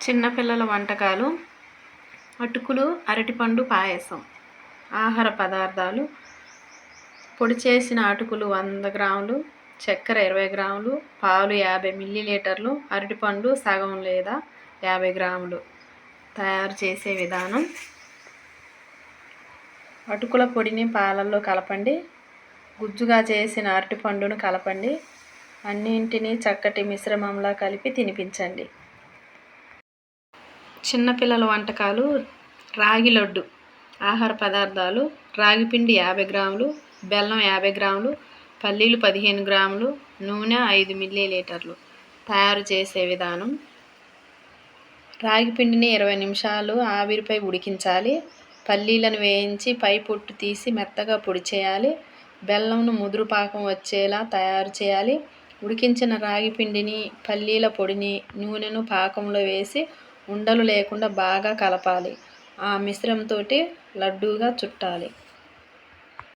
చిన్నపిల్లల వంటకాలు అటుకులు అరటిపండు పాయసం ఆహార పదార్థాలు పొడి చేసిన అటుకులు వంద గ్రాములు చక్కెర ఇరవై గ్రాములు పాలు యాభై మిల్లీలీటర్లు అరటిపండు సగం లేదా యాభై గ్రాములు తయారు చేసే విధానం. అటుకుల పొడిని పాలల్లో కలపండి. గుజ్జుగా చేసిన అరటిపండును కలపండి. అన్నింటినీ చక్కటి మిశ్రమంలా కలిపి తినిపించండి. చిన్నపిల్లల వంటకాలు రాగి లడ్డు ఆహార పదార్థాలు రాగి పిండి యాభై గ్రాములు బెల్లం యాభై గ్రాములు పల్లీలు పదిహేను గ్రాములు నూనె ఐదు మిల్లీ లీటర్లు తయారు చేసే విధానం. రాగి పిండిని ఇరవై నిమిషాలు ఆవిరిపై ఉడికించాలి. పల్లీలను వేయించి పై పొట్టు తీసి మెత్తగా పొడి చేయాలి. బెల్లంను ముదురు పాకం వచ్చేలా తయారు చేయాలి. ఉడికించిన రాగి పిండిని పల్లీల పొడిని నూనెను పాకంలో వేసి ఉండలు లేకుండా బాగా కలపాలి. ఆ మిశ్రమంతో లడ్డూగా చుట్టాలి.